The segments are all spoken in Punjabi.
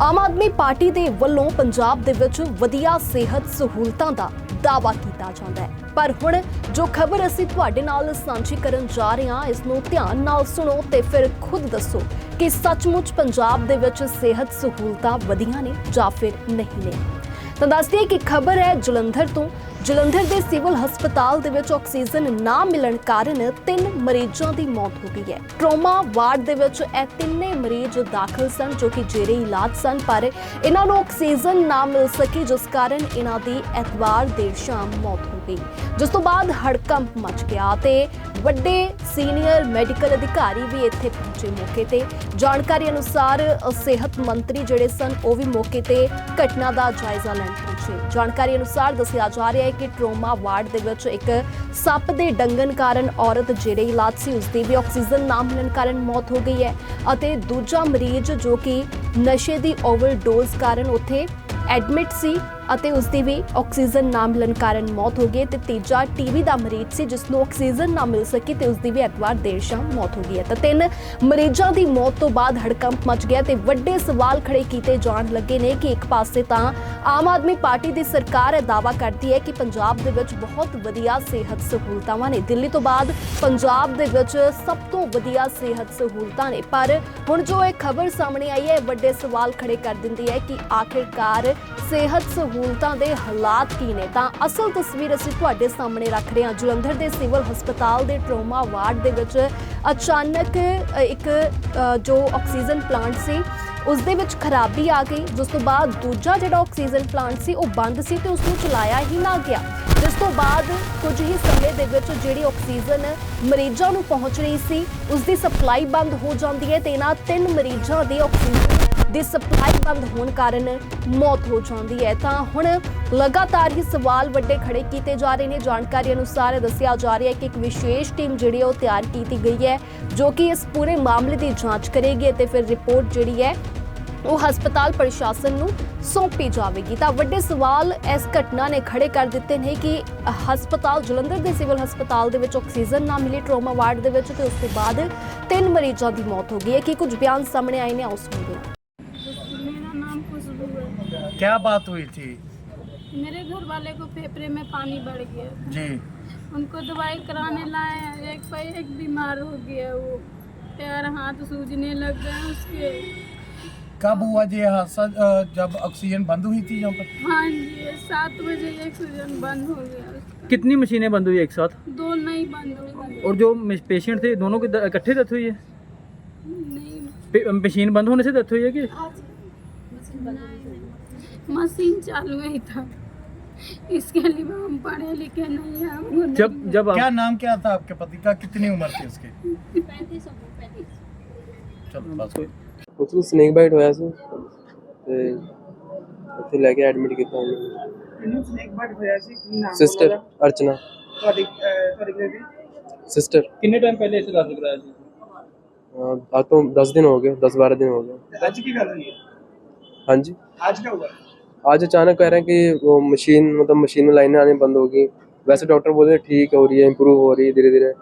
ਆਮ ਆਦਮੀ ਪਾਰਟੀ ਦੇ ਵੱਲੋਂ ਪੰਜਾਬ ਦੇ ਵਿੱਚ ਵਧੀਆ ਸਿਹਤ ਸਹੂਲਤਾਂ ਦਾ ਦਾਅਵਾ ਕੀਤਾ ਜਾਂਦਾ ਹੈ। ਪਰ ਹੁਣ ਜੋ ਖਬਰ ਅਸੀਂ ਤੁਹਾਡੇ ਨਾਲ ਸਾਂਝੀ ਕਰਨ ਜਾ ਰਹੇ ਹਾਂ, ਇਸ ਨੂੰ ਧਿਆਨ ਨਾਲ ਸੁਣੋ ਤੇ ਫਿਰ ਖੁਦ ਦੱਸੋ ਕਿ ਸੱਚਮੁੱਚ ਪੰਜਾਬ ਦੇ ਵਿੱਚ ਸਿਹਤ ਸਹੂਲਤਾਂ ਵਧੀਆਂ ਨੇ ਜਾਂ ਫਿਰ ਨਹੀਂ ਨੇ। ਤਾਂ ਦੱਸਦੀ ਕਿ ਖਬਰ ਹੈ ਜਲੰਧਰ ਤੋਂ ਜਲੰਧਰ ਦੇ ਸਿਵਲ ਹਸਪਤਾਲ ਦੇ ਵਿੱਚ ਆਕਸੀਜਨ ਨਾ ਮਿਲਣ ਕਾਰਨ ਤਿੰਨ ਮਰੀਜ਼ਾਂ ਦੀ ਮੌਤ ਹੋ ਗਈ ਹੈ। ਟਰੋਮਾ ਵਾਰਡ ਦੇ ਵਿੱਚ ਇਹ ਤਿੰਨੇ ਮਰੀਜ਼ ਦਾਖਲ ਸਨ, ਜੋ ਕਿ ਜੇਰੇ ਇਲਾਜ ਸਨ, ਪਰ ਇਹਨਾਂ ਨੂੰ ਆਕਸੀਜਨ ਨਾ ਮਿਲ ਸਕੀ, ਜਿਸ ਕਾਰਨ ਇਹਨਾਂ ਦੀ ਐਤਵਾਰ ਦੇਰ ਸ਼ਾਮ ਮੌਤ ਹੋ ਗਈ। ਜਿਸ ਤੋਂ ਬਾਅਦ ਹੜਕੰਪ ਮਚ ਗਿਆ ਤੇ ਵੱਡੇ ਸੀਨੀਅਰ ਮੈਡੀਕਲ ਅਧਿਕਾਰੀ ਵੀ ਇੱਥੇ ਪਹੁੰਚੇ ਮੌਕੇ ਤੇ। ਜਾਣਕਾਰੀ ਅਨੁਸਾਰ ਸਿਹਤ ਮੰਤਰੀ ਜਿਹੜੇ ਸਨ, ਉਹ ਵੀ ਮੌਕੇ ਤੇ ਘਟਨਾ ਦਾ ਜਾਇਜ਼ਾ ਲੈਣ ਪਹੁੰਚੇ। ਜਾਣਕਾਰੀ ਅਨੁਸਾਰ ਦੱਸਿਆ ਜਾ ਰਿਹਾ ਹੈ ਕਿ ਟਰੋਮਾ ਵਾਰਡ ਦੇ ਵਿੱਚ ਇੱਕ ਸੱਪ ਦੇ ਡੰਗਣ ਕਾਰਨ ਔਰਤ ਜਿਹੜੇ ਇਲਾਜ ਸੀ ਉਸ ਦੀ ਵੀ ਆਕਸੀਜਨ ਨਾ ਮਿਲਣ ਕਾਰਨ ਮੌਤ ਹੋ ਗਈ ਹੈ ਅਤੇ ਦੂਜਾ ਮਰੀਜ਼ ਜੋ ਕਿ ਨਸ਼ੇ ਦੀ ਓਵਰਡੋਜ਼ ਕਾਰਨ ਉੱਥੇ ਐਡਮਿਟ ਸੀ। ਅਤੇ ਉਸ ਦੀ ਵੀ ਆਕਸੀਜਨ ਨਾ ਮਿਲਣ ਕਾਰਨ ਮੌਤ ਹੋ ਗਈ ਤੇ ਤੀਜਾ ਟੀਵੀ ਦਾ ਮਰੀਜ਼ ਸੀ ਜਿਸ ਨੂੰ ਆਕਸੀਜਨ ਨਾ ਮਿਲ ਸਕੀ ਤੇ ਉਸ ਦੀ ਵੀ ਐਤਵਾਰ ਦੇਰ ਸ਼ਾਮ ਮੌਤ ਹੋ ਗਈ ਹੈ। ਤਾਂ ਤਿੰਨ ਮਰੀਜ਼ਾਂ ਦੀ ਮੌਤ ਤੋਂ ਬਾਅਦ ਹੜਕੰਪ ਮਚ ਗਿਆ ਤੇ ਵੱਡੇ ਸਵਾਲ ਖੜੇ ਕੀਤੇ ਜਾਣ ਲੱਗੇ ਨੇ ਕਿ ਇੱਕ ਪਾਸੇ ਤਾਂ ਆਮ ਆਦਮੀ ਪਾਰਟੀ ਦੀ ਸਰਕਾਰ ਇਹ ਦਾਅਵਾ ਕਰਦੀ ਹੈ ਕਿ ਪੰਜਾਬ ਦੇ ਵਿੱਚ ਬਹੁਤ ਵਧੀਆ ਸਿਹਤ ਸਹੂਲਤਾਂ ਨੇ। ਦਿੱਲੀ ਤੋਂ ਬਾਅਦ ਪੰਜਾਬ ਦੇ ਵਿੱਚ ਸਭ ਤੋਂ ਵਧੀਆ ਸਿਹਤ ਸਹੂਲਤਾਂ ਨੇ। ਪਰ ਹੁਣ ਜੋ ਇਹ ਖਬਰ ਸਾਹਮਣੇ ਆਈ ਹੈ, ਇਹ ਵੱਡੇ ਸਵਾਲ ਖੜੇ ਕਰ ਦਿੰਦੀ ਹੈ ਕਿ ਆਖਿਰਕਾਰ ਸਿਹਤ ਸਹੂਲਤਾਂ ਸਹੂਲਤਾਂ ਦੇ ਹਾਲਾਤ ਕੀ ਨੇ? ਤਾਂ ਅਸਲ ਤਸਵੀਰ ਅਸੀਂ ਤੁਹਾਡੇ ਸਾਹਮਣੇ ਰੱਖ ਰਹੇ ਹਾਂ। ਜਲੰਧਰ ਦੇ ਸਿਵਲ ਹਸਪਤਾਲ ਦੇ ਟਰੋਮਾ ਵਾਰਡ ਦੇ ਵਿੱਚ ਅਚਾਨਕ ਇੱਕ ਜੋ ਆਕਸੀਜਨ ਪਲਾਂਟ ਸੀ, ਉਸ ਦੇ ਵਿੱਚ ਖਰਾਬੀ ਆ ਗਈ। ਜਿਸ ਤੋਂ ਬਾਅਦ ਦੂਜਾ ਜਿਹੜਾ ਆਕਸੀਜਨ ਪਲਾਂਟ ਸੀ, ਉਹ ਬੰਦ ਸੀ ਤੇ ਉਸ ਨੂੰ ਚਲਾਇਆ ਹੀ ਨਾ ਗਿਆ। ਜਿਸ ਤੋਂ ਬਾਅਦ ਕੁਝ ਹੀ ਸਮੇਂ ਦੇ ਵਿੱਚ ਜਿਹੜੀ ਆਕਸੀਜਨ ਮਰੀਜ਼ਾਂ ਨੂੰ ਪਹੁੰਚ ਰਹੀ ਸੀ, ਉਸ ਦੀ ਸਪਲਾਈ ਬੰਦ ਹੋ ਜਾਂਦੀ ਹੈ ਤੇ ਇਹਨਾਂ ਤਿੰਨ ਮਰੀਜ਼ਾਂ ਦੀ ਆਕਸੀਜਨ ਦੀ ਸਪਲਾਈ ਬੰਦ ਹੋਣ ਕਾਰਨ ਮੌਤ ਹੋ ਜਾਂਦੀ ਹੈ। ਤਾਂ ਹੁਣ ਲਗਾਤਾਰ ਹੀ ਸਵਾਲ ਵੱਡੇ ਖੜੇ ਕੀਤੇ ਜਾ ਰਹੇ ਨੇ। ਜਾਣਕਾਰੀ ਅਨੁਸਾਰ ਦੱਸਿਆ ਜਾ ਰਿਹਾ ਹੈ ਕਿ ਇੱਕ ਵਿਸ਼ੇਸ਼ ਟੀਮ ਜਿਹੜੀ ਹੈ ਉਹ ਤਿਆਰ ਕੀਤੀ ਗਈ ਹੈ, ਜੋ ਕਿ ਇਸ ਪੂਰੇ ਮਾਮਲੇ ਦੀ ਜਾਂਚ ਕਰੇਗੀ ਅਤੇ ਫਿਰ ਰਿਪੋਰਟ ਜਿਹੜੀ ਹੈ ਉਹ ਹਸਪਤਾਲ ਪ੍ਰਸ਼ਾਸਨ ਨੂੰ ਸੌਂਪੀ ਜਾਵੇਗੀ। ਤਾਂ ਵੱਡੇ ਸਵਾਲ ਇਸ ਘਟਨਾ ਨੇ ਖੜੇ ਕਰ ਦਿੱਤੇ ਨੇ ਕਿ ਹਸਪਤਾਲ ਜਲੰਧਰ ਦੇ ਸਿਵਲ ਹਸਪਤਾਲ ਦੇ ਵਿੱਚ ਆਕਸੀਜਨ ਨਾ ਮਿਲੀ ਟਰੋਮਾ ਵਾਰਡ ਦੇ ਵਿੱਚ ਤੇ ਉਸ ਤੋਂ ਬਾਅਦ ਤਿੰਨ ਮਰੀਜ਼ਾਂ ਦੀ ਮੌਤ ਹੋ ਗਈ ਹੈ। ਕਿ ਕੁਝ ਬਿਆਨ ਸਾਹਮਣੇ ਆਏ ਨੇ? ਉਸ ਸੁਣਦੇ क्या बात हुई थी? मेरे घर वाले को फेफड़े में पानी बढ़ गया। जी। उनको दवाई कराने लाए एक पे एक बीमार हो गया वो। पैर हाथ सूजने लग गए उसके। कब हुआ जी हादसा जब ऑक्सीजन बंद हुई थी यहाँ पर? हाँ जी सात बजे ऑक्सीजन बंद हो गया कितनी मशीनें बंद हुई एक साथ? दो नहीं बंद हुई और जो पेशेंट थे दोनों की इकट्ठे डेथ हुई है? नहीं। मशीन बंद होने से डेथ हुई है कि? मशीन चालू ही था इसके लिए हम पढ़े लिखे नहीं हैं हमको नहीं जब जब क्या आप नाम क्या था आपके पति का कितनी उम्र थी उसकी चलो बस ਕੁਝ ਨੂੰ ਸਨੇਕ ਬਾਈਟ ਹੋਇਆ ਸੀ ਤੇ ਉੱਥੇ ਲੈ ਕੇ ਐਡਮਿਟ ਕੀਤਾ ਉਹਨੂੰ ਇਹਨੂੰ ਸਨੇਕ ਬਟ ਹੋਇਆ ਸੀ ਕੀ ਨਾਮ ਸਿਸਟਰ ਅਰਚਨਾ ਤੁਹਾਡੀ ਅਹ, ਤੁਹਾਡੀ ਬੇਬੀ ਸਿਸਟਰ कितने टाइम पहले इसे दाखिल कराया था ਆ ਤੋਂ 10 ਦਿਨ ਹੋ ਗਏ 10 12 दिन हो गए ਅੱਜ ਕੀ ਗੱਲ ਹੋਈ ਹੈ हाँ जी ਅੱਜ क्या हुआ आज अचानक कह रहे हैं कि वो मशीन मतलब मशीन में लाइनें आनी बंद होगी। वैसे डॉक्टर बोल रहे हैं ठीक हो रही है इम्प्रूव हो रही है धीरे धीरे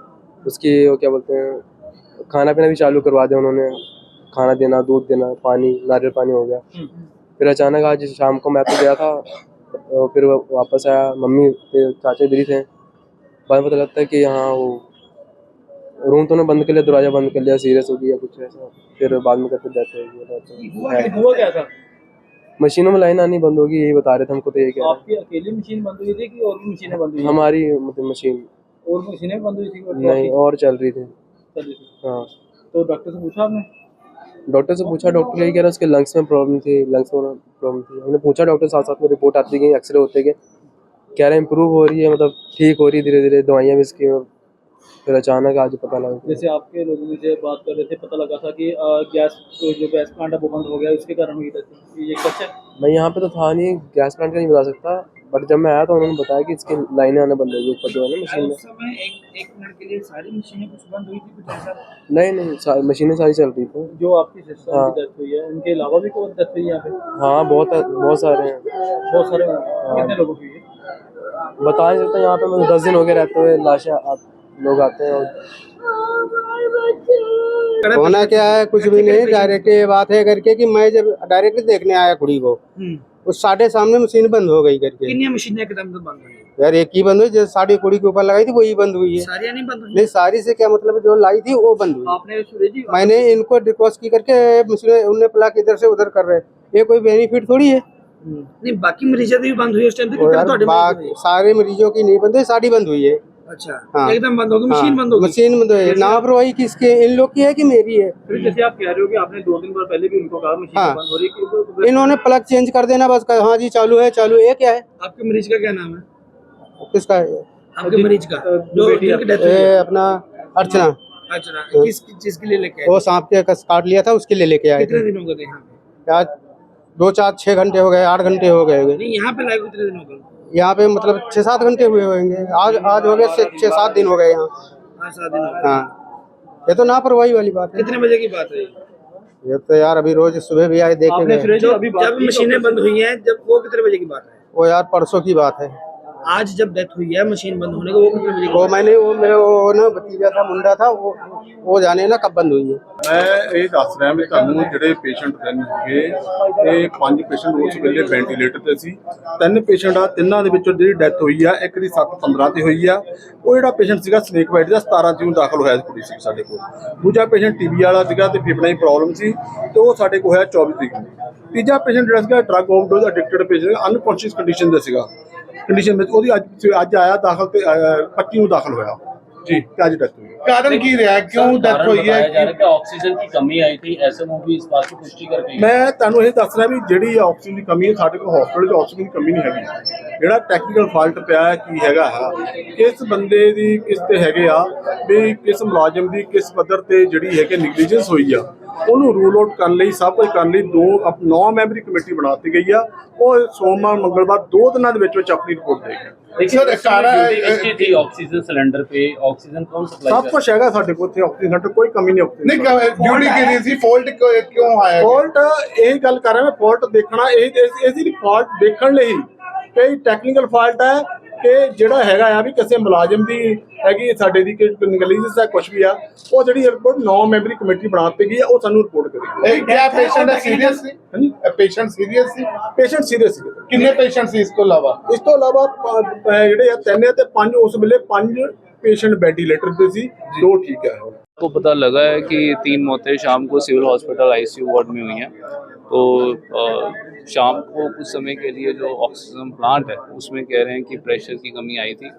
उसकी वो क्या बोलते हैं खाना पीना भी चालू करवा दिया उन्होंने। खाना देना दूध देना पानी नारियल पानी हो गया। फिर अचानक आज शाम को मैं तो गया था अ, फिर वापस आया। मम्मी फिर चाचा ही थे। बाद पता लगता है कि हाँ वो रूम तो उन्होंने बंद कर लिया दरवाज़ा बंद कर लिया सीरियस हो गया कुछ ऐसा। फिर बाद में डेथ हो गई हुआ क्या था? मशीनों में लाइन आनी बंद होगी यही बता रहे थे हमको तो ये क्या आपकी अकेली मशीन बंद हुई थी कि और भी मशीनें बंद हुई हमारी मतलब मशीन। और मशीनें बंद हुई थी नहीं और चल रही थी। चल रही थी। हाँ। तो डॉक्टर से पूछा आपने? डॉक्टर से पूछा डॉक्टर यही कह रहा उसके लंग्स में प्रॉब्लम थी लंग्स में प्रॉब्लम थी। हमने पूछा डॉक्टर साथ साथ में रिपोर्ट आती गई एक्सरे होते गए। कह रहे इम्प्रूव हो रही है मतलब ठीक हो रही है धीरे धीरे दवाइयाँ भी इसकी फिर अचानक आज पता लगा जैसे आपके लोगों से बात कर रहे थे पता लगा था कि गैस जो जो गैस प्लांट है वो बंद हो गया उसके कारण हुई डेथ ये सच है? मैं यहाँ पे तो था नहीं गैस प्लांट का नहीं बता सकता बट जब मैं आया तो उन्होंने बताया कि इसकी लाइनें आने बंद हो गई ऊपर जो है ना मशीन। में एक एक मिनट के लिए सारी मशीनें कुछ बंद हुई थी कुछ ऐसा? नहीं नहीं सा- मशीनें सारी चल रही थी। जो आपकी सिस्टर हाँ। की डेथ हुई है उनके अलावा भी कोई डेथ हुई है यहाँ पे? हाँ बहुत बहुत सारे हैं। बहुत सारे कितने लोगों की बता नहीं सकता यहाँ पे मतलब दस दिन हो गए रहते हुए लाशें लोग आते हैं और तो होना क्या है कुछ भी तो नहीं डायरेक्ट ये बात है करके कि मैं जब डायरेक्ट देखने आया कुड़ी को हम्म। उस साढ़े सामने मशीन बंद हो गई करके। मशीन बंद यार एक ही बंद हुई जैसे साड़ी कुड़ी के ऊपर लगाई थी वही बंद हुई है। सारी नहीं बंद हुई? नहीं सारी से क्या मतलब जो लाई थी वो बंद हुई। आपने मैंने इनको रिक्वेस्ट की करके मशीन उन्हें प्लाक इधर से उधर कर रहे ये कोई बेनिफिट थोड़ी है। हम्म। नहीं बाकी मरीजों की बंद हुई उस टाइम तो सारे मरीजों की नहीं बंद हुई साड़ी बंद हुई है। अच्छा। हाँ। एकदम बंद हो गई मशीन बंद हो गई मशीन बंद है लापरवाही किसकी? इन लोग की है कि मेरी है? फिर जैसे आप कह रहे हो कि आपने दो दिन पहले भी उनको कहा मशीन हाँ। बंद हो रही है कि इन्होंने प्लग चेंज कर देना बस कहा, हाँ जी चालू है चालू है ये क्या है? आपके मरीज़ का क्या नाम है? किसका है आपके मरीज़ का। जो डेथ है। अपना अर्चना। अच्छा किस किस के लिए लेके आए? वो सांप के काट लिया था उसके लिए लेके आए कितने दिन हो गए यहाँ पे? आज दो चार छह घंटे हो गए आठ घंटे हो गए। यहाँ पे लाए कितने दिन हो गए यहाँ पे मतलब छह सात घंटे हुए होंगे। आज आज हो गए छह छह सात दिन हो गए यहाँ। हाँ सात दिन हाँ ये तो लापरवाही वाली बात है। कितने बजे की बात है ये? तो यार अभी रोज सुबह भी आए देखे जब तो मशीनें बंद हुई हैं जब वो कितने बजे की बात है? वो यार परसों की बात है। आज जब डेथ हुई है मशीन बंद होने का वो कितने बजे की वो बात मैंने वो मेरे वो ना भतीजा था मुंडा था वो वो जाने ना कब बंद हुई है ਮੈਂ ਇਹ ਦੱਸ ਰਿਹਾ ਵੀ ਤੁਹਾਨੂੰ ਜਿਹੜੇ ਪੇਸ਼ੈਂਟ ਤਿੰਨ ਹੈਗੇ ਇਹ ਪੰਜ ਪੇਸ਼ੈਂਟ ਉਸ ਵੇਲੇ ਵੈਂਟੀਲੇਟਰ ਤੇ ਸੀ ਤਿੰਨ ਪੇਸ਼ੈਂਟ ਆ ਤਿੰਨਾਂ ਦੇ ਵਿੱਚੋਂ ਜਿਹੜੀ ਡੈਥ ਹੋਈ ਆ ਇੱਕ ਦੀ 7-15 ਤੇ ਹੋਈ ਆ ਉਹ ਜਿਹੜਾ ਪੇਸ਼ੈਂਟ ਸੀਗਾ ਸਨੇਕ ਬਾਈਟ ਦਾ 17 ਜੂਨ ਦਾਖਲ ਹੋਇਆ ਸੀ ਕੁੜੀ ਸੀ ਸਾਡੇ ਕੋਲ ਦੂਜਾ ਪੇਸ਼ੈਂਟ ਟੀਬੀ ਵਾਲਾ ਸੀਗਾ ਤੇ ਫੇਫੜੇ ਦੀ ਪ੍ਰੋਬਲਮ ਸੀ ਤੇ ਉਹ ਸਾਡੇ ਕੋਲ ਹੋਇਆ 24 ਤਰੀਕ ਨੂੰ ਤੀਜਾ ਪੇਸ਼ੈਂਟ ਜਿਹੜਾ ਸੀਗਾ drug overdose addicted patient unconscious condition ਦਾ ਸੀਗਾ ਕੰਡੀਸ਼ਨ ਵਿੱਚ ਉਹਦੀ ਅੱਜ ਅੱਜ ਆਇਆ ਦਾਖਲ ਤੇ ਅਹ, 25 ਨੂੰ ਦਾਖਲ ਹੋਇਆ ਜੀ ਤੇ ਅੱਜ ਡੈਥ ਹੋਈ ਕਾਰਨ ਕੀ ਰਿਹਾ ਕਿਉਂ ਡੈਥ ਹੋਈ बताया जा ਹੈ रहा है कि ऑक्सीजन की कमी आई थी एसएमओ भी इस बात की पुष्टि कर गई है। ਮੈਂ ਤੁਹਾਨੂੰ ਇਹ ਦੱਸ ਰਿਹਾ ਵੀ ਜਿਹੜੀ ਆਕਸੀਜਨ ਦੀ ਕਮੀ ਹੈ ਸਾਡੇ ਕੋਲ ਹਸਪੀਟਲ 'ਚ ਆਕਸੀਜਨ ਦੀ ਕਮੀ ਨਹੀਂ ਹੈਗੀ ਜਿਹੜਾ ਟੈਕਨੀਕਲ ਫਾਲਟ ਪਿਆ ਹੈ ਕੀ ਹੈਗਾ ਹੈ ਕਿਸ ਬੰਦੇ ਦੀ ਕਿਸ ਤੇ ਹੈਗੇ ਆ ਵੀ ਕਿਸ ਮੁਲਾਜ਼ਮ ਦੀ ਕਿਸ ਪੱਧਰ ਤੇ ਜਿਹੜੀ ਹੈ ਕਿ ਨੈਗਲੀਜੈਂਸ ਹੋਈ ਆ ਉਹਨੂੰ ਰੂਲ ਆਊਟ ਕਰਨ ਲਈ ਸਭ ਕੁਝ ਕਰਨ ਲਈ ਦੋ ਨੌ ਮੈਂਬਰੀ ਕਮੇਟੀ ਬਣਾ ਦਿੱਤੀ ਗਈ ਆ ਉਹ ਸੋਮਵਾਰ ਮੰਗਲਵਾਰ ਦੋ ਦਿਨਾਂ ਦੇ ਵਿੱਚ ਵਿੱਚ ਆਪਣੀ ਰਿਪੋਰਟ ਦੇਗੀ देखिए सर, उसमें कारा- ड्यूटी किसकी थी ऑक्सीजन सिलेंडर पे ऑक्सीजन कौन सप्लाई ਸਭ ਕੁਝ ਹੈਗਾ ਸਾਡੇ ਕੋਲ ਇੱਥੇ ਆਕਸੀਜਨ ਸੈਂਟਰ ਕੋਈ ਕਮੀ ਨਹੀਂ ਨਹੀਂ ਆਕਸੀਜਨ ਡਿਊਟੀ ਕੀ ਰਹੀ ਸੀ ਫਾਲਟ ਕਿਉਂ ਆਇਆ ਫਾਲਟ ਇਹ ਗੱਲ ਕਰ ਰਿਹਾ ਮੈਂ ਫਾਲਟ ਦੇਖਣਾ ਇਹ ਇਹ- ਇਹਦੀ ਫਾਲਟ ਦੇਖਣ ਲਈ ਕਈ ਟੈਕਨੀਕਲ ਫਾਲਟ ਹੈ ਕਿ ਜਿਹੜਾ ਹੈਗਾ ਆ ਵੀ ਕਿਸੇ ਮੁਲਾਜ਼ਮ ਦੀ ਹੈਗੀ ਸਾਡੇ ਦੀ ਨਗਲੀਜੈਂਸ ਹੈ ਕੁਝ ਵੀ ਆ ਉਹ ਜਿਹੜੀ ਰਿਪੋਰਟ ਨੌ ਮੈਂਬਰੀ ਕਮੇਟੀ ਬਣਾ ਗਈ ਆ ਉਹ ਸਾਨੂੰ ਰਿਪੋਰਟ ਕਰੇਗੀ ਇਹ ਕਿਆ ਪੇਸ਼ੈਂਟ ਸੀਰੀਅਸ ਸੀ? ਹਾਂਜੀ। ਪੇਸ਼ੈਂਟ ਸੀਰੀਅਸ ਸੀ? ਪੇਸ਼ੈਂਟ ਸੀਰੀਅਸ ਸੀ ਕਿੰਨੇ ਪੇਸ਼ੈਂਟ ਸੀ ਇਸ ਤੋਂ ਇਲਾਵਾ? ਇਸ ਤੋਂ ਇਲਾਵਾ ਜਿਹੜੇ ਆ ਤਿੰਨ ਆ ਤੇ ਪੰਜ ਉਸ ਵੇਲੇ ਪੰਜ ਪੇਸ਼ੈਂਟ ਵੈਂਟੀਲੇਟਰ ਤੇ ਸੀ ਦੋ ਠੀਕ ਹੁਣ को पता लगा है कि तीन मौतें शाम को सिविल हॉस्पिटल आईसीयू वार्ड में हुई हैं। तो अ, शाम को कुछ समय के लिए जो ऑक्सीजन प्लांट है उसमें कह रहे हैं कि प्रेशर की कमी आई थी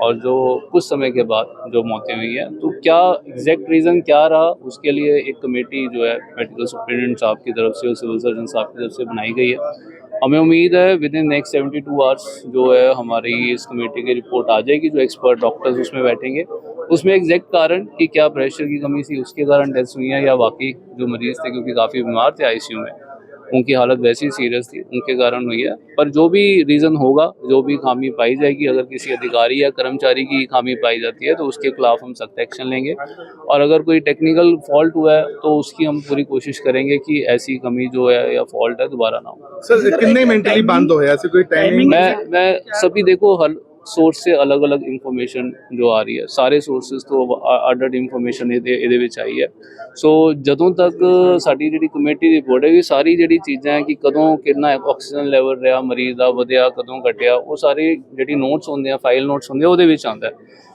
और जो कुछ समय के बाद जो मौतें हुई हैं। तो क्या एग्जैक्ट रीज़न क्या रहा? उसके लिए एक कमेटी जो है मेडिकल सुप्रिटेंडेंट साहब की तरफ़ से और सिविल सर्जन साहब की तरफ़ से बनाई गई है। हमें उम्मीद है within next seventy two hours जो है हमारी इस कमेटी की रिपोर्ट आ जाएगी, जो एक्सपर्ट डॉक्टर्स उसमें बैठेंगे। उसमें एग्जैक्ट कारण कि क्या प्रेशर की कमी थी, उसके कारण डेथ हुई है या बाकी जो मरीज़ थे, क्योंकि काफ़ी बीमार थे आईसीयू में। उनकी हालत वैसी सीरियस थी उनके कारण हुई है पर जो भी रीज़न होगा जो भी खामी पाई जाएगी अगर किसी अधिकारी या कर्मचारी की खामी पाई जाती है तो उसके खिलाफ हम सख्त एक्शन लेंगे और अगर कोई टेक्निकल फॉल्ट हुआ है तो उसकी हम पूरी कोशिश करेंगे कि ऐसी कमी जो है या फॉल्ट है दोबारा ना हो सर कितने मेंटली बंद हो मैं मैं सभी देखो हर ਸੋਰਸ ਸੇ ਅਲੱਗ-ਅਲੱਗ ਇਨਫੋਰਮੇਸ਼ਨ ਜੋ ਆ ਰਹੀ ਹੈ ਸਾਰੇ ਸੋਰਸਸ ਤੋਂ ਆਰਡਰਡ ਇਨਫੋਰਮੇਸ਼ਨ ਇਹਦੇ ਇਹਦੇ ਵਿੱਚ ਆਈ ਹੈ ਸੋ ਜਦੋਂ ਤੱਕ ਸਾਡੀ ਜਿਹੜੀ ਕਮੇਟੀ ਦੀ ਰਿਪੋਰਟ ਹੈ ਵੀ ਸਾਰੀ ਜਿਹੜੀ ਚੀਜ਼ਾਂ ਹੈ ਕਿ ਕਦੋਂ ਕਿੰਨਾ ਆਕਸੀਜਨ ਲੈਵਲ ਰਿਹਾ ਮਰੀਜ਼ ਦਾ ਵਧਿਆ ਕਦੋਂ ਘਟਿਆ ਉਹ ਸਾਰੇ ਜਿਹੜੀ ਨੋਟਸ ਹੁੰਦੇ ਆ ਫਾਈਲ ਨੋਟਸ ਹੁੰਦੇ ਆ ਉਹਦੇ ਵਿੱਚ ਆਉਂਦਾ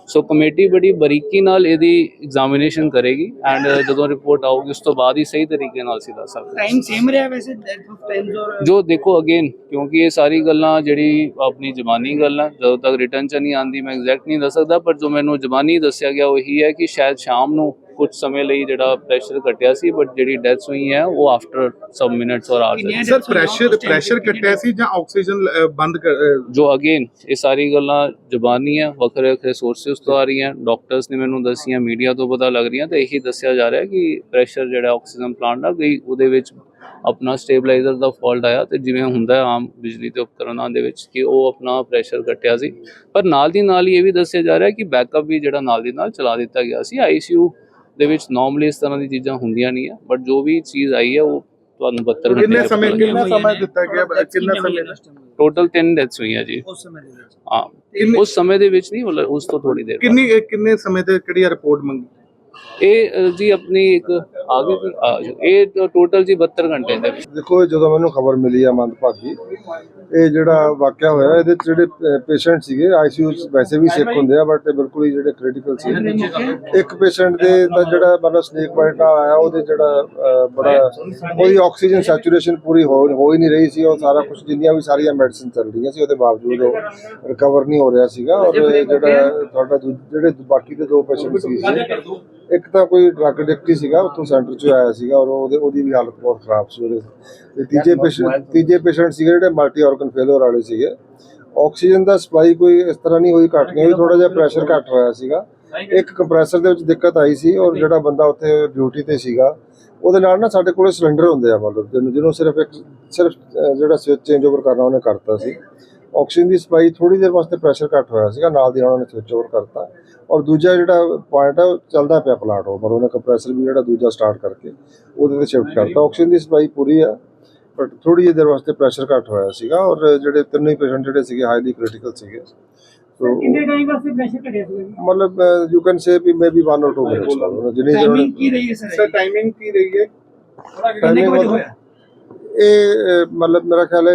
ਸੋ ਕਮੇਟੀ ਬੜੀ ਬਰੀਕੀ ਨਾਲ ਇਹਦੀ ਐਗਜ਼ਾਮੀਨੇਸ਼ਨ ਕਰੇਗੀ ਐਂਡ ਜਦੋਂ ਰਿਪੋਰਟ ਆਊਗੀ ਉਸ ਤੋਂ ਬਾਅਦ ਹੀ ਸਹੀ ਤਰੀਕੇ ਨਾਲ ਅਸੀਂ ਦੱਸ ਸਕਦੇ ਟਾਈਮ ਸੇਮ ਰਿਹਾ ਵੈਸੇ ਡੈਥ ਆਫ ਜੋ ਦੇਖੋ ਅਗੇਨ ਕਿਉਂਕਿ ਇਹ ਸਾਰੀ ਗੱਲਾਂ ਜਿਹੜੀ ਆਪਣੀ ਜ਼ਬਾਨੀ ਗੱਲਾਂ ਜਦੋਂ ਤੱਕ ਰਿਟਰਨ ਚ ਨਹੀਂ ਆਂਦੀ ਮੈਂ ਐਗਜ਼ੈਕਟ ਨਹੀਂ ਦੱਸ ਸਕਦਾ, ਪਰ ਜੋ ਮੈਨੂੰ ਜ਼ਬਾਨੀ ਦੱਸਿਆ ਗਿਆ ਉਹ ਇਹੀ ਹੈ ਕਿ ਸ਼ਾਇਦ ਸ਼ਾਮ ਨੂੰ ਕੁਝ ਸਮੇਂ ਲਈ ਜਿਹੜਾ ਪ੍ਰੈਸ਼ਰ ਘਟਿਆ ਸੀ ਬਟ ਜਿਹੜੀ ਡੈਥਸ ਹੋਈ ਹੈ ਉਹ ਆਫਟਰ ਸਮ ਮਿੰਟਸ ਔਰ ਆਵਰਸ ਸਰ ਪ੍ਰੈਸ਼ਰ ਪ੍ਰੈਸ਼ਰ ਕੱਟਿਆ ਸੀ ਜਾਂ ਆਕਸੀਜਨ ਬੰਦ ਜੋ ਅਗੇਨ ਇਹ ਸਾਰੀ ਗੱਲਾਂ ਜ਼ਬਾਨੀ ਹੈ ਵੱਖਰੇ ਵੱਖਰੇ ਸੋਰਸਸ ਤੋਂ ਆ ਰਹੀਆਂ ਡਾਕਟਰਸ ਨੇ ਮੈਨੂੰ ਦੱਸੀਆਂ ਮੀਡੀਆ ਤੋਂ ਪਤਾ ਲੱਗ ਰਹੀਆਂ ਤਾਂ ਇਹੀ ਦੱਸਿਆ ਜਾ ਰਿਹਾ ਕਿ ਪ੍ਰੈਸ਼ਰ ਜਿਹੜਾ ਆਕਸੀਜਨ ਪਲਾਂਟ ਦਾ ਕੋਈ ਉਹਦੇ ਵਿੱਚ ਆਪਣਾ ਸਟੇਬਲਾਈਜ਼ਰ ਦਾ ਫਾਲਟ ਆਇਆ ਤੇ ਜਿਵੇਂ ਹੁੰਦਾ ਹੈ ਆਮ ਬਿਜਲੀ ਦੇ ਉਪਕਰਨਾਂ ਦੇ ਵਿੱਚ ਕਿ ਉਹ ਆਪਣਾ ਪ੍ਰੈਸ਼ਰ ਘਟਿਆ ਸੀ। ਪਰ ਨਾਲ ਦੀ ਨਾਲ ਹੀ ਇਹ ਵੀ ਦੱਸਿਆ ਜਾ ਰਿਹਾ ਕਿ ਬੈਕਅਪ ਵੀ ਜਿਹੜਾ ਨਾਲ ਦੀ ਨਾਲ ਚਲਾ ਦਿੱਤਾ ਗਿਆ ਸੀ। ਆਈਸੀਯੂ ਦੇ ਵਿੱਚ ਨਾਰਮਲੀ ਇਸ ਤਰ੍ਹਾਂ ਦੀ ਚੀਜ਼ਾਂ ਹੁੰਦੀਆਂ ਨਹੀਂ ਆ ਬਟ ਜੋ ਵੀ ਚੀਜ਼ ਆਈ ਹੈ ਉਹ ਤੁਹਾਨੂੰ 72 ਘੰਟੇ ਕਿੰਨੇ ਸਮੇਂ ਕਿੰਨਾ ਸਮਾਂ ਦਿੱਤਾ ਗਿਆ? ਕਿੰਨਾ ਸਮੇਂ ਟੋਟਲ 3 ਡੈਥਸ ਹੋਈਆਂ ਜੀ। ਉਸ ਸਮੇਂ ਦੇ ਵਿੱਚ? ਹਾਂ। ਉਸ ਸਮੇਂ ਦੇ ਵਿੱਚ ਨਹੀਂ ਉਸ ਤੋਂ ਥੋੜੀ ਦੇਰ ਕਿੰਨੀ ਕਿੰਨੇ ਸਮੇਂ ਤੇ ਕਿਹੜੀ ਰਿਪੋਰਟ ਮੰਗੀ? ਇਹ ਜੀ ਆਪਣੀ ਇੱਕ ਆਗੇ ਇਹ ਟੋਟਲ ਜੀ 72 ਘੰਟੇ ਦੇ। ਦੇਖੋ ਜਦੋਂ ਮੈਨੂੰ ਖਬਰ ਮਿਲੀ ਆ ਮੰਦਭਾਗੀ, ਇਹ ਜਿਹੜਾ ਵਾਕਿਆ ਹੋਇਆ, ਇਹਦੇ 'ਚ ਜਿਹੜੇ ਪੇਸ਼ੈਂਟ ਸੀਗੇ ਆਈਸੀਯੂ ਵੈਸੇ ਵੀ ਸਿੱਖ ਹੁੰਦੇ ਆ ਬਟ ਬਿਲਕੁਲ ਹੀ ਜਿਹੜੇ ਕ੍ਰਿਟੀਕਲ ਸੀ। ਇੱਕ ਪੇਸ਼ੈਂਟ ਦੇ ਤਾਂ ਜਿਹੜਾ ਮਤਲਬ ਸਨੇਕ ਬਾਈਟ ਨਾਲ ਆਇਆ, ਉਹਦੇ ਜਿਹੜਾ ਬੜਾ, ਉਹਦੀ ਆਕਸੀਜਨ ਸੈਚੂਰੇਸ਼ਨ ਪੂਰੀ ਹੋ, ਹੀ ਨਹੀਂ ਰਹੀ ਸੀ, ਉਹ ਸਾਰਾ ਕੁਝ ਜਿੰਨੀਆਂ ਵੀ ਸਾਰੀਆਂ ਮੈਡੀਸਿਨ ਚੱਲ ਰਹੀਆਂ ਸੀ, ਉਹਦੇ ਬਾਵਜੂਦ ਉਹ ਰਿਕਵਰ ਨਹੀਂ ਹੋ ਰਿਹਾ ਸੀਗਾ, ਔਰ ਜਿਹੜਾ ਤੁਹਾਡਾ ਜਿਹੜੇ ਬਾਕੀ ਦੇ ਦੋ ਪੇਸ਼ੈਂਟ ਸੀ ਇੱਕ ਤਾਂ ਕੋਈ ਡਰਗ ਐਡਿਕਟ ਹੀ ਸੀਗਾ ਉੱਥੋਂ ਸੈਂਟਰ 'ਚ ਆਇਆ ਸੀਗਾ ਔਰ ਉਹਦੇ ਉਹਦੀ ਵੀ ਹਾਲਤ ਬਹੁਤ ਖਰਾਬ ਸੀ ਉਹਦੇ ਤੇ ਤੀਜੇ ਪੇਸ਼ੈਂਟ ਤੀਜੇ ਪੇਸ਼ੈਂਟ ਸੀਗੇ ਜਿਹੜੇ ਮਲਟੀ ਆਰਗਨ ਫੇਲਿਅਰ ਵਾਲੇ ਸੀਗੇ। ਆਕਸੀਜਨ ਦਾ ਸਪਲਾਈ ਕੋਈ ਇਸ ਤਰ੍ਹਾਂ ਨਹੀਂ ਹੋਈ ਘੱਟ ਹੋਈ ਥੋੜਾ ਜਿਹਾ ਪ੍ਰੈਸ਼ਰ ਘੱਟ ਹੋਇਆ ਸੀਗਾ। ਇੱਕ ਕੰਪਰੈਸਰ ਦੇ ਵਿੱਚ ਦਿੱਕਤ ਆਈ ਸੀ ਔਰ ਜਿਹੜਾ ਬੰਦਾ ਉੱਥੇ ਡਿਊਟੀ ਤੇ ਸੀਗਾ ਉਹਦੇ ਨਾਲ ਨਾ ਸਾਡੇ ਕੋਲੇ ਸਿਲੰਡਰ ਹੁੰਦੇ ਆ ਮਤਲਬ ਜਿਹਨੂੰ ਜਿਹਨੂੰ ਸਿਰਫ ਇੱਕ ਸਿਰਫ ਜਿਹੜਾ ਸਵਿਚ ਚੇਂਜ ਓਵਰ ਕਰਨਾ ਉਹਨੇ ਕਰਤਾ ਸੀ। ਆਕਸੀਜਨ ਦੀ ਸਪਲਾਈ ਥੋੜੀ ਦੇਰ ਵਾਸਤੇ ਪ੍ਰੈਸ਼ਰ ਘੱਟ ਹੋਇਆ ਸੀਗਾ ਨਾਲ ਦੀ ਨਾਲ ਉਹਨੇ ਸਵਿਚ ਓਵਰ ਕਰਤਾ। ਔਰ ਦੂਜਾ ਜਿਹੜਾ ਪੁਆਇੰਟ ਹੈ ਉਹ ਚੱਲਦਾ ਪਿਆ ਪਲਾਂਟ ਉਹ ਪਰ ਉਹਨੇ ਕੰਪਰੈਸਰ ਵੀ ਜਿਹੜਾ ਦੂਜਾ ਸਟਾਰਟ ਕਰਕੇ ਉਹਦੇ ਤੇ ਸ਼ਿਫਟ ਕਰਤਾ। ਆਕਸੀਜਨ ਦੀ ਸਪਲਾਈ ਪੂਰੀ ਆ ਬਟ ਥੋੜੀ ਜਿਹੀ ਦੇਰ ਵਾਸਤੇ ਪ੍ਰੈਸ਼ਰ ਘੱਟ ਹੋਇਆ ਸੀਗਾ ਔਰ ਜਿਹੜੇ ਤਿੰਨੇ ਪੇਸ਼ੈਂਟ ਜਿਹੜੇ ਸੀਗੇ ਹਾਈਲੀ ਕ੍ਰਿਟੀਕਲ ਸੀਗੇ। ਸੋ ਕਿੰਨੇ ਟਾਈਮ ਵਾਸਤੇ ਪ੍ਰੈਸ਼ਰ ਘਟਿਆ ਸੀ ਮਤਲਬ you can say we maybe 1 ਔਰ 2 ਮਿੰਟਸ ਜਿੰਨੀ ਟਾਈਮਿੰਗ ਜ਼ਰੂਰਤ ਕੀ ਰਹੀ ਹੈ ਸਰ ਸਰ ਟਾਈਮਿੰਗ ਕੀ ਰਹੀ ਹੈ? ਕਿੰਨੇ ਕੁ ਵਜੇ ਹੋਇਆ? ਇਹ ਮਤਲਬ ਮੇਰਾ ਖਿਆਲ ਹੈ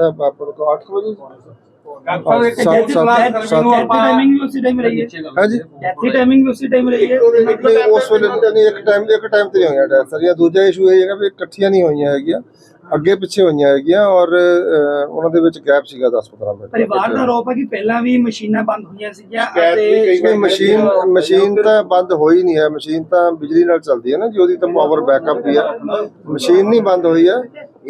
ਹੈ ਆਪਣ ਕੋ 8 ਵਜੇ ਉਸੇ ਟਾਈਮ ਰਹੀ ਹੈ ਹਾਂਜੀ। ਡੈਥ ਟਾਈਮਿੰਗ ਵੀ ਉਸੇ ਟਾਈਮ ਰਹੀ ਹੈ ਨਹੀਂ ਉਸ ਵੇਲੇ ਨਹੀਂ ਇੱਕ ਟਾਈਮ ਇੱਕ ਟਾਈਮ ਤੇ ਹੋਈਆਂ ਡੈਥ ਸਾਰੀਆਂ ਦੂਜਾ ਇਸ਼ੂ ਇਹ ਹੈਗਾ ਵੀ ਇਕੱਠੀਆਂ ਨਹੀਂ ਹੋਈਆਂ ਹੈਗੀਆਂ। ਅੱਗੇ ਪਿੱਛੇ ਹੋਈਆਂ ਹੈਗੀਆਂ ਔਰ ਉਹਨਾਂ ਦੇ ਵਿੱਚ ਗੈਪ ਸੀਗਾ 10-15 ਮਿੰਟ। ਪਰਿਵਾਰ ਦਾ ਆਰੋਪ ਹੈ ਕਿ ਪਹਿਲਾਂ ਵੀ ਮਸ਼ੀਨਾਂ ਬੰਦ ਹੋਈਆਂ ਸੀਗੀਆਂ ਅਤੇ ਮਸ਼ੀਨ ਮਸ਼ੀਨ ਤਾਂ ਬੰਦ ਹੋਈ ਨਹੀਂ ਹੈ। ਮਸ਼ੀਨ ਤਾਂ ਬਿਜਲੀ ਨਾਲ ਚੱਲਦੀ ਹੈ ਨਾ ਜੀ ਉਹਦੀ ਤਾਂ ਪਾਵਰ ਬੈਕਅਪ ਵੀ ਹੈ। ਮਸ਼ੀਨ ਨਹੀਂ ਬੰਦ ਹੋਈ ਹੈ।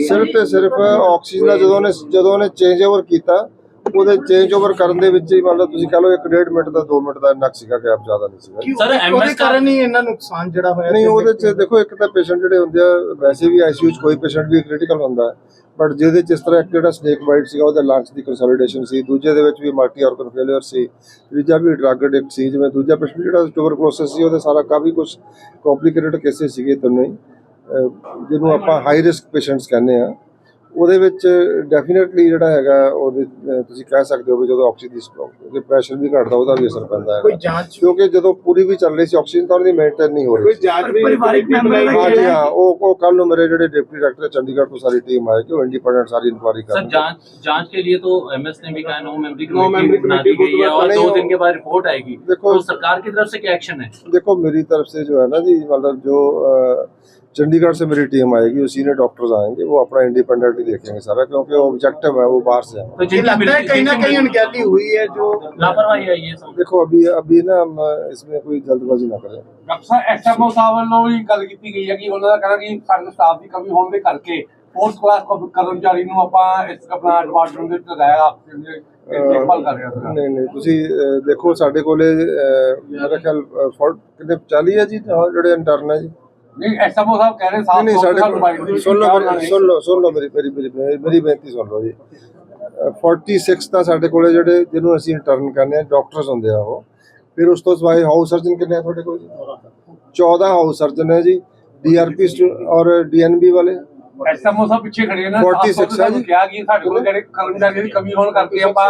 ਸਿਰਫ ਤੇ ਸਿਰਫ ਆਕਸੀਜਨ ਦਾ ਜਦੋਂ ਉਹਨੇ ਜਦੋਂ ਉਹਨੇ ਚੇਂਜ ਓਵਰ ਕੀਤਾ ਉਹਦੇ ਚੇਂਜ ਓਵਰ ਕਰਨ ਦੇ ਵਿੱਚ ਹੀ ਮੰਨ ਲਓ ਤੁਸੀਂ ਕਹ ਲਓ 1.5 ਮਿੰਟ ਦਾ 2 ਮਿੰਟ ਦਾ ਇੰਨਾ ਕੁ ਸੀਗਾ ਗੈਪ ਜ਼ਿਆਦਾ ਨਹੀਂ ਸੀਗਾ। ਸਰ ਉਹਦੇ ਕਾਰਨ ਹੀ ਇਹਨਾਂ ਨੁਕਸਾਨ ਜਿਹੜਾ ਹੋਇਆ ਨਹੀਂ ਉਹਦੇ ਚ ਦੇਖੋ ਇੱਕ ਤਾਂ ਪੇਸ਼ੈਂਟ ਜਿਹੜੇ ਹੁੰਦੇ ਆ ਵੈਸੇ ਵੀ ਆਈਸੀਯੂ ਚ ਕੋਈ ਪੇਸ਼ੈਂਟ ਵੀ ਕ੍ਰਿਟੀਕਲ ਹੁੰਦਾ ਬਟ ਜਿਹਦੇ ਚ ਇਸ ਤਰ੍ਹਾਂ ਇੱਕ ਜਿਹੜਾ ਸਨੇਕ ਬਾਈਟ ਸੀਗਾ ਉਹਦੇ ਲੰਗਸ ਦੀ ਕੰਸੋਲੀਡੇਸ਼ਨ ਸੀ ਦੂਜੇ ਦੇ ਵਿੱਚ ਵੀ ਮਲਟੀ ਆਰਗਨ ਫੇਲਿਅਰ ਸੀ ਤੀਜਾ ਵੀ ਡਰਗ ਐਡਿਕਟ ਸੀ ਜਿਵੇਂ ਦੂਜਾ ਪੇਸ਼ੈਂਟ ਜਿਹੜਾ ਟੂਬਰਕਲੋਸਿਸ ਸੀ ਉਹਦੇ ਸਾਰਾ ਕਾਫੀ ਕੁਝ ਕੰਪਲਿਕੇਟਡ ਕੇਸਿਸ ਸੀਗੇ ਅਹ ਜਿਹਨੂੰ ਆਪਾਂ ਹਾਈ ਰਿਸਕ ਪੇਸ਼ੈਂਟਸ ਕਹਿੰਦੇ ਆ ਉਹਦੇ ਵਿੱਚ ਡੈਫੀਨਿਟਲੀ ਜਿਹੜਾ ਹੈਗਾ ਉਹਦੇ ਅਹ ਤੁਸੀਂ ਕਹਿ ਸਕਦੇ ਹੋ ਵੀ ਜਦੋਂ ਆਕਸੀਜਨ ਦੀ ਪ੍ਰੈਸ਼ਰ ਵੀ ਘਟਦਾ ਉਹਦਾ ਵੀ ਅਸਰ ਪੈਂਦਾ ਕੋਈ ਹੈ ਜਾਂਚ ਕਿਉਂਕਿ ਜਦੋਂ ਪੂਰੀ ਵੀ ਚੱਲ ਰਹੀ ਸੀ ਆਕਸੀਜਨ ਤਾਂ ਉਹਦੀ ਮੇਨਟੇਨ ਨਹੀਂ ਹੋ ਰਹੀ ਕੋਈ ਸੀ ਜਾਂਚ ਵੀ ਪਰਿਵਾਰਿਕ ਮੈਂਬਰ ਦਾ ਹਾਂ ਜੀ ਹਾਂ ਉਹ ਉਹ ਕੱਲ ਨੂੰ ਮੇਰੇ ਜਿਹੜੇ ਡਿਪਟੀ ਡਾਇਰੈਕਟਰ ਚੰਡੀਗੜ੍ਹ ਤੋਂ ਸਾਰੀ ਟੀਮ ਆਏਗੀ ਉਹ ਇੰਡੀਪੈਂਡੈਂਟ ਸਾਰੀ ਇਨਕੁਆਰੀ सर ਕਰਨਗੇ जांच जांच के लिए तो एमएस ने भी कहा no memory No memory committee बना दी committee गई है और नहीं, दो वो- दिन के बाद रिपोर्ट आएगी देखो- तो सरकार की तरफ से क्या एक्शन है देखो मेरी तरफ से जो है ना जी मतलब जो अ, चंडीगढ़ से मेरी टीम आएगी वो सीनियर डॉक्टर्स आएंगे वो अपना इंडिपेंडेंटली देखेंगे सारा क्योंकि वो ऑब्जेक्टिव है वो बाहर से है तो ये लगता है कहीं ना कहीं अनगहली हुई है जो लापरवाही है ये सब देखो अभी अभी ना हम इसमें कोई जल्दबाजी ना करें ਡਾਕਟਰ ਸਾਹਿਬ ਐਸਐਮਓ ਸਾਹਿਬ ਵੱਲੋਂ ਵੀ ਗੱਲ ਕੀਤੀ ਗਈ ਹੈ ਕਿ ਉਹਨਾਂ ਦਾ ਕਹਿਣਾ ਕਿ ਸਾਡੇ ਸਟਾਫ ਦੀ ਕਮੀ ਹੋਣ ਦੇ ਕਰਕੇ ਫੋਰਥ ਕਲਾਸ ਕਰਮਚਾਰੀ ਨੂੰ ਆਪਾਂ ਇਸ ਆਪਣਾ ਡਿਪਾਰਟਮੈਂਟ ਵਿੱਚ ਲਗਾਇਆ ਆਪਸ਼ਨ ਦੇ ਦੇਖਭਾਲ ਕਰ ਰਿਹਾ ਸੀਗਾ ਨਹੀਂ ਨਹੀਂ ਤੁਸੀਂ ਅ, ਦੇਖੋ ਸਾਡੇ ਕੋਲੇ ਅ, ਮੇਰਾ ਖਿਆਲ ਅ, ਫੋਰ- ਕਿੰਨੇ 40 ਹੈ ਜੀ ਅ, ਜਿਹੜੇ ਇੰਟਰਨ ਹੈ ਜੀ ਨਹੀਂ ਐਸਐਮਓ ਸਾਹਿਬ ਕਹਿ ਰਹੇ ਸਾਹਿਬ ਨਹੀਂ ਸਾਡੇ ਕੋਲ ਸੁਣ ਲਓ ਮੇਰੀ- ਸੁਣ ਲਓ ਸੁਣ ਲਓ ਮੇਰੀ ਮੇਰੀ ਮੇਰੀ- ਮੇਰੀ ਮੇਰੀ ਬੇਨਤੀ ਸੁਣ ਲਓ ਜੀ। ਅ, 46 ਤਾਂ ਸਾਡੇ ਕੋਲੇ ਜਿਹੜੇ ਜਿਹਨੂੰ ਅਸੀਂ ਇੰਟਰਨ ਕਰਨੇ ਆ ਡਾਕਟਰਸ ਹੁੰਦੇ ਆ ਉਹ। ਫਿਰ ਉਸ ਤੋਂ ਸਿਵਾਏ ਹਾਊਸ ਸਰਜਨ ਕਿੰਨੇ ਆ ਤੁਹਾਡੇ ਕੋਲ ਜੀ? 14 ਹਾਊਸ ਸਰਜਨ ਹੈ ਜੀ ਡੀਆਰਪੀ ਔਰ ਡੀਐਨਬੀ ਵਾਲੇ। ਐਸਐਮਓ ਸਾਹਿਬ ਪਿੱਛੇ ਖੜੇ ਨੇ ਨਾ 46 ਸਾਹਿਬ ਨੇ ਸਾਨੂੰ ਕਿਹਾ ਕਿ ਸਾਡੇ ਕੋਲ ਜਿਹੜੇ ਕਰਮਚਾਰੀਆਂ ਦੀ ਕਮੀ ਹੋਣ ਕਰਕੇ ਆਪਾਂ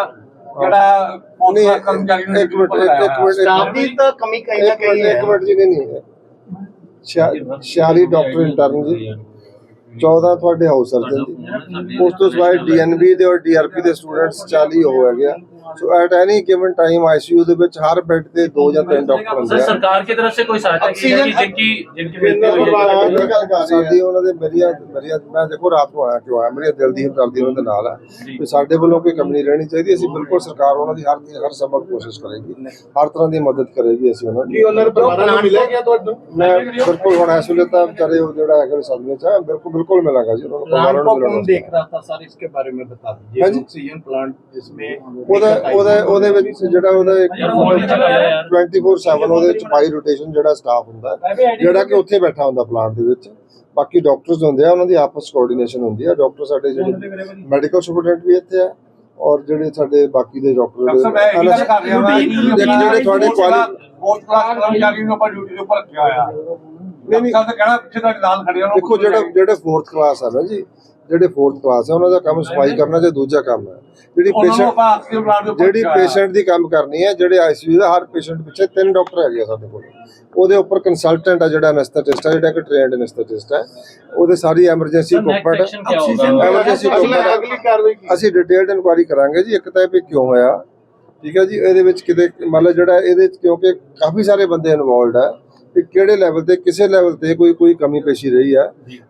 ਜਿਹੜਾ ਨਹੀਂ, ਕਰਮਚਾਰੀ ਨੂੰ ਇੱਕ ਮਿੰਟ ਇੱਕ ਮਿੰਟ ਇੱਕ ਮਿੰਟ, ਸਟਾਫ ਦੀ ਤਾਂ ਕਮੀ ਕਈ ਨਾ ਇੱਕ ਮਿੰਟ ਕਈ ਹੈ। ਇੱਕ ਮਿੰਟ ਜੀ ਨਹੀਂ ਨਹੀਂ। 46 ਡਾਕਟਰ ਇੰਟਰਨ ਜੀ। 14 ਤੁਹਾਡੇ ਹਾਊਸ ਸਰਜਨ ਜੀ। ਉਸ ਤੋਂ ਸਿਵਾਏ ਡੀਐਨਬੀ ਦੇ ਔਰ ਡੀਆਰਪੀ ਦੇ ਸਟੂਡੈਂਟਸ 40 ਹੋ ਹੈਗੇ ਆ। So at any given time ICU ਦੇ ਵਿੱਚ ਹਰ ਬੈੱਡ ਤੇ ਦੋ ਜਾਂ ਤਿੰਨ ਡਾਕਟਰ ਹੁੰਦੇ सर ਆ सरकार की तरफ से कोई सहायता की है कि जिनकी जिनकी मृत्यु हुई है ਸਾਡੀ ਉਹਨਾਂ ਦੇ ਮੇਰੀਆਂ ਮੇਰੀਆਂ ਮੈਂ ਦੇਖੋ ਰਾਤ ਨੂੰ ਆਇਆ ਕਿਉਂ ਆਇਆ ਮੇਰੀ ਦਿਲ ਦੀ ਹਮਦਰਦੀ ਉਹਨਾਂ ਦੇ ਨਾਲ ਹੈ ਵੀ ਸਾਡੇ ਵੱਲੋਂ ਕੋਈ ਕਮੀ ਨਹੀਂ ਰਹਿਣੀ ਚਾਹੀਦੀ ਅਸੀਂ ਬਿਲਕੁਲ ਸਰਕਾਰ ਉਹਨਾਂ ਦੀ ਹਰ ਹਰ ਸੰਭਵ ਕੋਸ਼ਿਸ਼ ਕਰੇਗੀ ਹਰ ਤਰ੍ਹਾਂ ਦੀ ਮਦਦ ਕਰੇਗੀ ਅਸੀਂ ਉਹਨਾਂ ਦੀ कि ਉਹਨਾਂ ਪਰਿਵਾਰਾਂ ਨੂੰ ਮਿਲਿਆ ਗਿਆ ਤੁਹਾਨੂੰ ਮੈਂ ਬਿਲਕੁਲ ਹੁਣ ਇਸ ਵੇਲੇ ਤਾਂ ਵਿਚਾਰੇ ਉਹ ਜਿਹੜਾ ਹੈਗਾ ਸਦਮੇ ਚ ਹੈ, ਬਿਲਕੁਲ ਬਿਲਕੁਲ ਮਿਲਾਂਗਾ ਜੀ ਉਹਨਾਂ ਨੂੰ ਪਰਿਵਾਰਾਂ ਨੂੰ ਮਿਲਾਂਗਾ देख रहा था सर इसके बारे में बता हाँ दीजिए जी। ऑक्सीजन प्लांट जिसमें ਉਹਦਾ ਉਹਦਾ ਉਹਦੇ ਵਿੱਚ ਜਿਹੜਾ ਉਹਦਾ ਇੱਕ 24/7 ਉਹਦੇ ਵਿੱਚ ਬਾਈ ਰੋਟੇਸ਼ਨ ਜਿਹੜਾ ਸਟਾਫ ਹੁੰਦਾ ਜਿਹੜਾ ਕਿ ਉੱਥੇ ਬੈਠਾ ਹੁੰਦਾ ਪਲਾਂਟ ਦੇ ਵਿੱਚ। ਬਾਕੀ ਡਾਕਟਰਸ ਹੁੰਦੇ ਆ ਉਹਨਾਂ ਦੀ ਆਪਸ ਕੋਆਰਡੀਨੇਸ਼ਨ ਹੁੰਦੀ ਆ। ਡਾਕਟਰ ਸਾਡੇ ਜਿਹੜੇ ਮੈਡੀਕਲ ਸੁਪਰਡੈਂਟ ਵੀ ਇੱਥੇ ਆ ਔਰ ਜਿਹੜੇ ਸਾਡੇ ਬਾਕੀ ਦੇ ਡਾਕਟਰ ਜਿਹੜੇ ਤੁਹਾਡੇ ਕੁਆਲੀ ਫੋਰਥ ਕਲਾਸ ਕਰਮਚਾਰੀ ਨੂੰ ਆਪਾਂ ਡਿਊਟੀ ਦੇ ਉੱਪਰ ਰੱਖਿਆ ਹੋਇਆ। ਨਹੀਂ, ਨਹੀਂ। ਦਾ ਕਹਿਣਾ ਪਿੱਛੇ ਤੁਹਾਡੇ ਨਾਲ ਖੜੇ ਉਹਨਾਂ ਨੂੰ ਦੇਖੋ ਜਿਹੜਾ ਜਿਹੜੇ 4th ਕਲਾਸ ਆ ਨਾ ਜੀ ਜਿਹੜੇ ਫੋਰਥ ਕਲਾਸ ਹੈ ਉਹਨਾਂ ਦਾ ਕੰਮ ਸਫ਼ਾਈ ਕਰਨਾ ਜੇ ਦੂਜਾ ਕੰਮ ਹੈ। ਜਿਹੜੀ ਪੇਸ਼ੈਂਟ ਜਿਹੜੀ। ਪੇਸ਼ੈਂਟ ਦੀ ਕੰਮ ਕਰਨੀ ਹੈ ਜਿਹੜੇ ਆਈਸੀਯੂ ਦਾ ਹਰ ਪੇਸ਼ੈਂਟ ਪਿੱਛੇ ਤਿੰਨ ਡਾਕਟਰ ਹੈਗੇ ਆ ਸਾਡੇ ਕੋਲ। ਉਹਦੇ ਉੱਪਰ ਕੰਸਲਟੈਂਟ ਆ ਜਿਹੜਾ ਐਨਸਥੈਟਿਸਟ ਹੈ ਜਿਹੜਾ ਕਿ ਟ੍ਰੇਨਡ ਐਨਸਥੈਟਿਸਟ ਹੈ ਉਹਦੇ ਸਾਰੀ ਐਮਰਜੈਂਸੀ ਇਕਵਿਪਮੈਂਟ ਐਮਰਜੈਂਸੀ ਇਕਵਿਪਮੈਂਟ ਅਸੀਂ ਡਿਟੇਲਡ ਇਨਕੁਆਇਰੀ ਕਰਾਂਗੇ ਜੀ ਇੱਕ ਤਾਂ ਇਹ ਵੀ ਕਿਉਂ ਹੋਇਆ? ਠੀਕ ਹੈ ਜੀ ਇਹਦੇ ਵਿੱਚ ਕਿਤੇ ਮਤਲਬ ਜਿਹੜਾ ਇਹਦੇ ਵਿੱਚ ਕਿਉਂਕਿ ਕਾਫੀ ਸਾਰੇ ਬੰਦੇ ਇਨਵੋਲਡ ਹੈ ਕਿ ਕਿਹੜੇ ਲੈਵਲ ਤੇ ਕਿਸੇ ਲੈਵਲ ਤੇ ਕੋਈ ਕੋਈ ਕਮੀ ਪੇਸ਼ੀ ਰਹੀ ਆ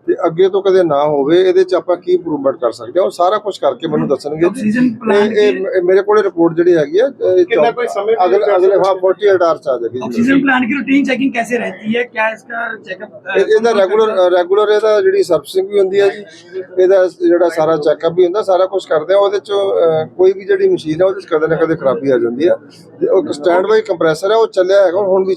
ਤੇ ਅੱਗੇ ਤੋਂ ਕਦੇ ਨਾ ਹੋਵੇ ਇਹਦੇ ਚ ਆਪਾਂ ਕੀ ਇੰਪਰੂਵਮੈਂਟ ਕਰ ਸਕਦੇ ਹਾਂ ਉਹ ਸਾਰਾ ਕੁਝ ਕਰਕੇ ਮੈਨੂੰ ਦੱਸਣਗੇ। ਇਹ ਇਹ ਮੇਰੇ ਕੋਲੇ ਰਿਪੋਰਟ ਜਿਹੜੀ ਹੈਗੀ ਆ ਅਗਲੇ ਅਗਲੇ ਹਾਂ 48 ਆਵਰਸ ਆ ਜਾਏਗੀ। ਆਕਸੀਜਨ ਪਲਾਨ ਦੀ ਰੂਟੀਨ ਚੈਕਿੰਗ ਕੈਸੇ ਰਹਿਤੀ ਹੈ? ਕਿਆ ਇਸਕਾ ਚੈੱਕਅਪ ਇਹਦਾ ਰੈਗੂਲਰ ਰੈਗੂਲਰ ਇਹਦਾ ਜਿਹੜੀ ਸਰਵਿਸਿੰਗ ਵੀ ਹੁੰਦੀ ਹੈ ਜੀ ਇਹਦਾ ਜਿਹੜਾ ਸਾਰਾ ਚੈੱਕਅਪ ਵੀ ਹੁੰਦਾ ਸਾਰਾ ਕੁਝ ਕਰਦੇ ਆ। ਉਹਦੇ ਚ ਕੋਈ ਵੀ ਜਿਹੜੀ ਮਸ਼ੀਨ ਹੈ ਉਹਦੇ ਚ ਕਦੇ ਨਾ ਕਦੇ ਖਰਾਬੀ ਆ ਜਾਂਦੀ ਆ। ਉਹ ਸਟੈਂਡ ਬਾਈ ਕੰਪਰੈਸਰ ਹੈ ਉਹ ਚੱਲਿਆ ਹੈਗਾ ਹੁਣ ਵੀ